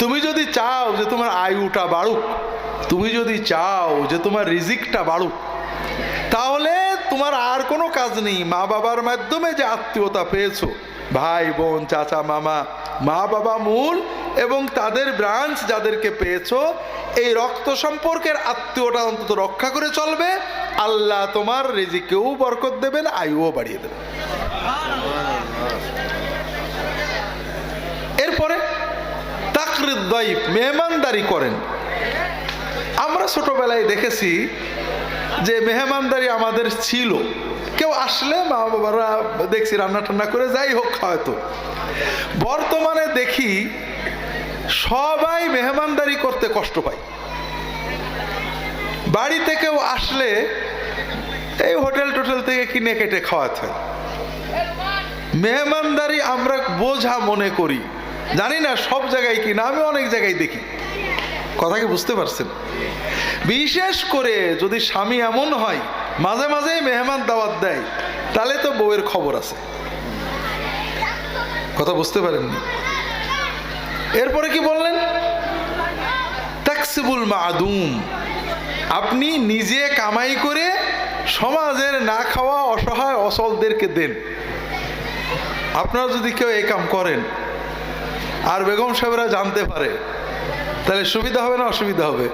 তুমি যদি চাও যে তোমার আয়ুটা বাড়ুক, তুমি যদি চাও যে তোমার রিজিকটা বাড়ুক, তাহলে তোমার আর কোনো কাজ নেই। মা বাবার মাধ্যমে যে আত্মীয়তা পেয়েছ, ভাই, বোন, চাচা, মামা, মা বাবা মূল এবং তাদের ব্রাঞ্চ যাদেরকে পেয়েছ, এই রক্ত সম্পর্কের আত্মীয়টা অন্তত রক্ষা করে চলবে। আল্লাহ তোমার রিজিকেও বরকত দেবেন, আয়ুও বাড়িয়ে দেবেন এরপরে মেহমানদারি করেন। আমরা ছোটবেলায় দেখেছি যে মেহমানদারি আমাদের ছিল। কেউ আসলে মা বাবারা দেখছি রান্না টান্না করে যাই হোক হয়তো। বর্তমানে দেখি সবাই মেহমানদারি করতে কষ্ট পায়। বাড়িতে কেউ আসলে এই হোটেল টোটেল থেকে কিনে কেটে খাওয়াতে হয়। মেহমানদারি আমরা বোঝা মনে করি। জানি না সব জায়গায় কি না আমি অনেক জায়গায় দেখি। কথা কি বুঝতে পারছেন? বিশেষ করে যদি স্বামী এমন হয়, মাঝে মাঝে মেহমান দাওয়াত দেয়, তাহলে তো বউয়ের খবর আছে। কথা বুঝতে পারেননি? এরপরে কি বললেন? তাকসিবুল মাদুম। আপনি নিজে কামাই করে সমাজের না খাওয়া অসহায় অসলদেরকে দেন। আপনারা যদি কেউ এই কাম করেন আর বেগম সাহেবরা জানতে পারে। তাহলে সুবিধা হবে না অসুবিধা হবে?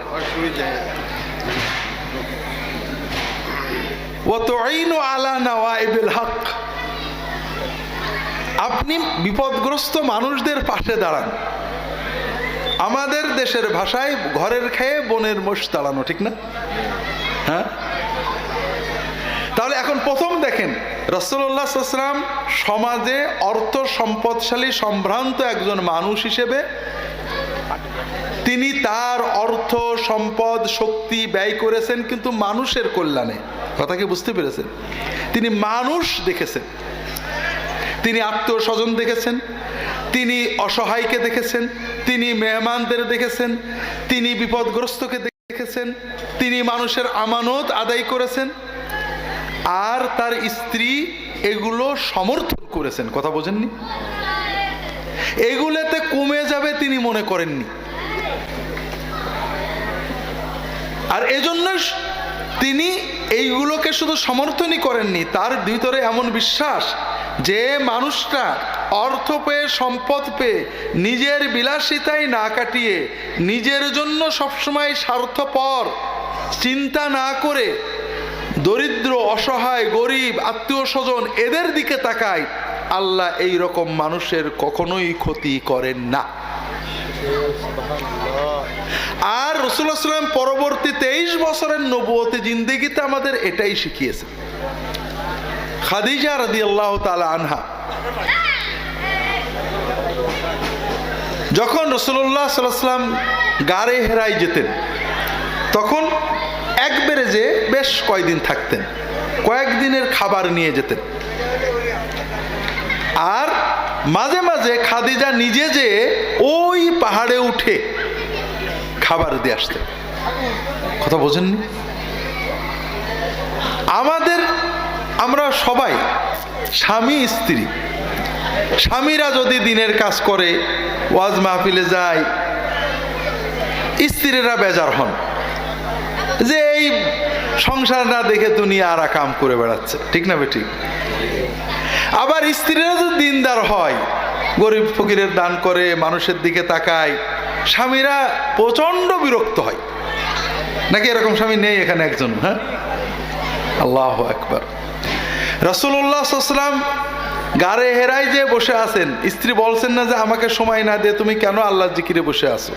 আপনি বিপদগ্রস্ত মানুষদের পাশে দাঁড়ান। আমাদের দেশের ভাষায় ঘরের খেয়ে বনের মোষ দাঁড়ানো ঠিক না? হ্যাঁ? প্রথম দেখেন রসুল্লাহ সাল্লাম সমাজে অর্থ সম্পদশালী সম্ভ্রান্ত একজন মানুষ হিসেবে তিনি তার অর্থ, সম্পদ, শক্তি ব্যয় করেছেন কিন্তু মানুষের কল্যাণে। কথা কি বুঝতে পেরেছেন? তিনি মানুষ দেখেছেন। তিনি আত্মীয় স্বজন দেখেছেন। তিনি অসহায়কে দেখেছেন। তিনি মেহমানদের দেখেছেন। তিনি বিপদগ্রস্তকে দেখেছেন। তিনি মানুষের আমানত আদায় করেছেন। আর তার স্ত্রী এগুলো সমর্থন করেছেন। কথা বোঝেননি? এগুলোতে কমে যাবে তিনি মনে করেননি। আর এজন্য তিনি এইগুলোকে শুধু সমর্থনই করেননি, তার ভিতরে এমন বিশ্বাস যে মানুষটা অর্থ পেয়ে, সম্পদ পেয়ে, নিজের বিলাসিতায় না কাটিয়ে, নিজের জন্য সবসময় স্বার্থপর, চিন্তা না করে দরিদ্র, অসহায়, গরিব, আত্মীয় স্বজন এদের দিকে তাকায়, আল্লাহ এই রকম মানুষের কখনোই ক্ষতি করেন না। আর সাল্লাম পরবর্তী তেইশ বছরের নবুয়তে জিন্দিগিতে আমাদের এটাই শিখিয়েছে খাদিজা রাদি আল্লাহ তালা আনহা। যখন রসুল্লাহ সাল্লাম গাড়ে হেরাই যেতেন, তখন একবারে যে বেশ কয়দিন থাকতেন, কয়েকদিনের খাবার নিয়ে যেতেন। আর মাঝে মাঝে খাদিজা নিজে যে ওই পাহাড়ে উঠে খাবার দিয়ে আসতেন। কথা বোঝেননি? আমাদের, আমরা সবাই স্বামী, স্ত্রী। স্বামীরা যদি দিনের কাজ করে, ওয়াজ মাহফিলে যায়, স্ত্রীরা বেজার হন। যে এই সংসার না দেখে দুনিয়া আর কাম করে বেড়াচ্ছে। ঠিক না ঠিক আবার স্ত্রীরা যদি দিনদার হয়, গরিব ফকিরের দান করে, মানুষের দিকে তাকায়, স্বামীরা প্রচণ্ড বিরক্ত হয়। নাকি এরকম স্বামী নেই এখানে একজন হ্যাঁ? আল্লাহ একবার রসুল্লাহাম গাড়ে হেরাই যে বসে আছেন, স্ত্রী বলছেন না যে আমাকে সময় না দিয়ে তুমি কেন আল্লাহ জিকিরে বসে আছো?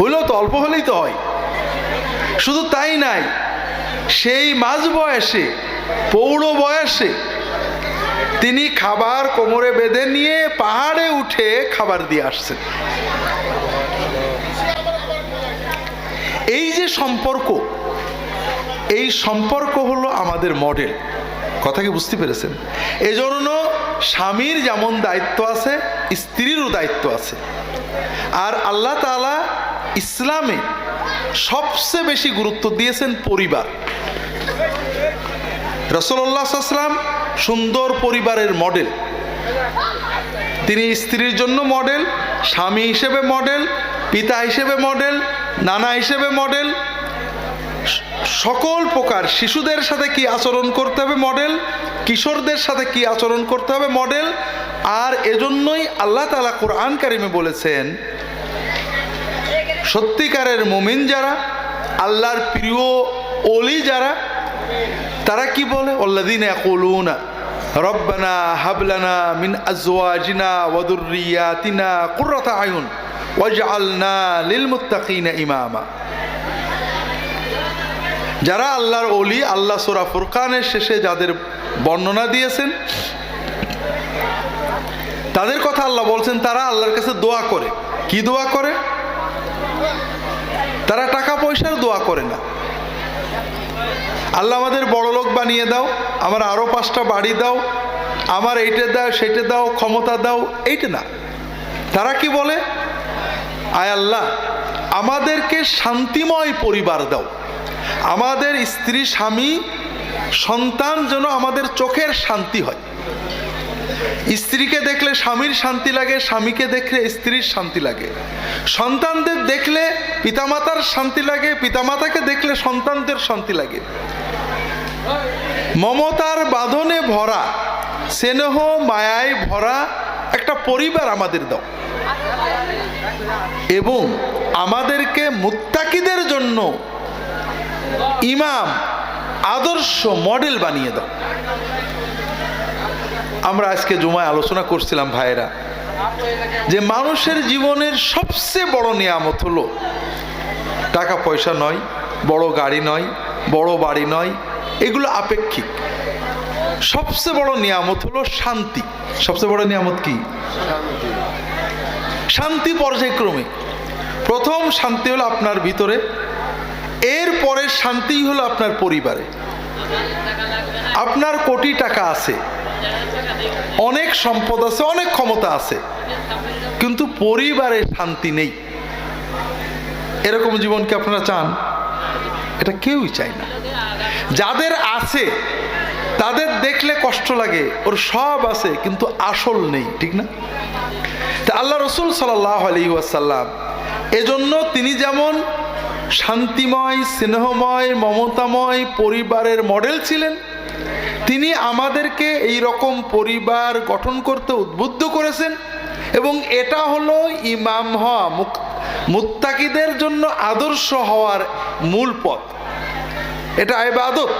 হইলেও তো অল্প হলেই তো হয়। শুধু তাই নাই, সেই মাঝ বয়সে পৌঢ় বয়সে, তিনি খাবার কোমরে বেঁধে নিয়ে পাহাড়ে উঠে খাবার দিয়ে আসছেন। এই যে সম্পর্ক, এই সম্পর্ক হলো আমাদের মডেল কথা কি বুঝতে পেরেছেন? এজন্য স্বামীর যেমন দায়িত্ব আছে, স্ত্রীরও দায়িত্ব আছে। আর আল্লাহ তালা ইসলামে সবচেয়ে বেশি গুরুত্ব দিয়েছেন পরিবার। রসল্লাহাম সুন্দর পরিবারের মডেল। তিনি স্ত্রীর জন্য মডেল, স্বামী হিসেবে মডেল, পিতা হিসেবে মডেল, নানা হিসেবে মডেল। সকল প্রকার শিশুদের সাথে কি আচরণ করতে হবে মডেল, কিশোরদের সাথে কি আচরণ করতে হবে মডেল, আর এজন্যই আল্লাহ তালা কোরআন কারিমে বলেছেন সত্যিকারের মুমিন যারা, আল্লাহর প্রিয় অলি যারা, তারা কি বলে? অল্লাদিন ইয়াকুলুনা, রব্বানা হাবলানা মিন আজওয়াজিনা ওয়া যুররিয়াতিনা কুররাতা আয়ুন ওয়াজআলনা লিল মুত্তাকিনা ইমামা। যারা আল্লাহর অলি আল্লাহ সূরা ফুরকানের শেষে যাদের বর্ণনা দিয়েছেন, তাদের কথা আল্লাহ বলছেন, তারা আল্লাহর কাছে দোয়া করে। কি দোয়া করে? তারা টাকা পয়সার দোয়া করে না। আল্লাহ আমাদের বড় লোক বানিয়ে দাও, আমার আরও পাঁচটা বাড়ি দাও, আমার এইটা দাও, সেটা দাও, ক্ষমতা দাও, এইটা না। তারা কি বলে? আয় আল্লাহ, আমাদেরকে শান্তিময় পরিবার দাও। আমাদের স্ত্রী, স্বামী, সন্তান যেন আমাদের চোখের শান্তি হয়। স্ত্রীকে দেখলে স্বামীর শান্তি লাগে, স্বামীকে দেখলে স্ত্রীর শান্তি লাগে। সন্তানদের দেখলে পিতামাতার শান্তি লাগে, পিতামাতাকে দেখলে সন্তানদের শান্তি লাগে। মমতার বাঁধনে ভরা, স্নেহ মায়ায় ভরা একটা পরিবার আমাদের দাও। এবং আমাদেরকে মুত্তাকিদের জন্য ইমাম, আদর্শ মডেল বানিয়ে দাও। আমরা আজকে জুমায় আলোচনা করছিলাম ভাইয়েরা যে মানুষের জীবনের সবচেয়ে বড় নিয়ামত হলো টাকা পয়সা নয়, বড় গাড়ি নয়, বড় বাড়ি নয়, এগুলো আপেক্ষিক। সবচেয়ে বড় নিয়ামত হলো শান্তি। সবচেয়ে বড় নিয়ামত কি? শান্তি পর্যায়ক্রমে। প্রথম শান্তি হলো আপনার ভিতরে এর পরের শান্তি হলো আপনার পরিবারে। আপনার কোটি টাকা আছে অনেক সম্পদ আছে, অনেক ক্ষমতা আছে, কিন্তু পরিবারে শান্তি নেই। এরকম জীবন কি আপনারা চান? এটা কেউই চায় না। যাদের আছে, তাদের দেখলে কষ্ট লাগে, ওর সব আছে, কিন্তু আসল নেই, ঠিক না? তা আল্লাহ রসুল সাল্লাহ আলী এজন্য তিনি যেমন শান্তিময়, স্নেহময়, মমতাময় পরিবারের মডেল ছিলেন তিনি আমাদেরকে এই রকম পরিবার গঠন করতে উদ্বুদ্ধ করেছেন এবং এটা হলো ইমাম হওয়া মুত্তাকিদের জন্য আদর্শ হওয়ার মূল পথ। এটা এবাদত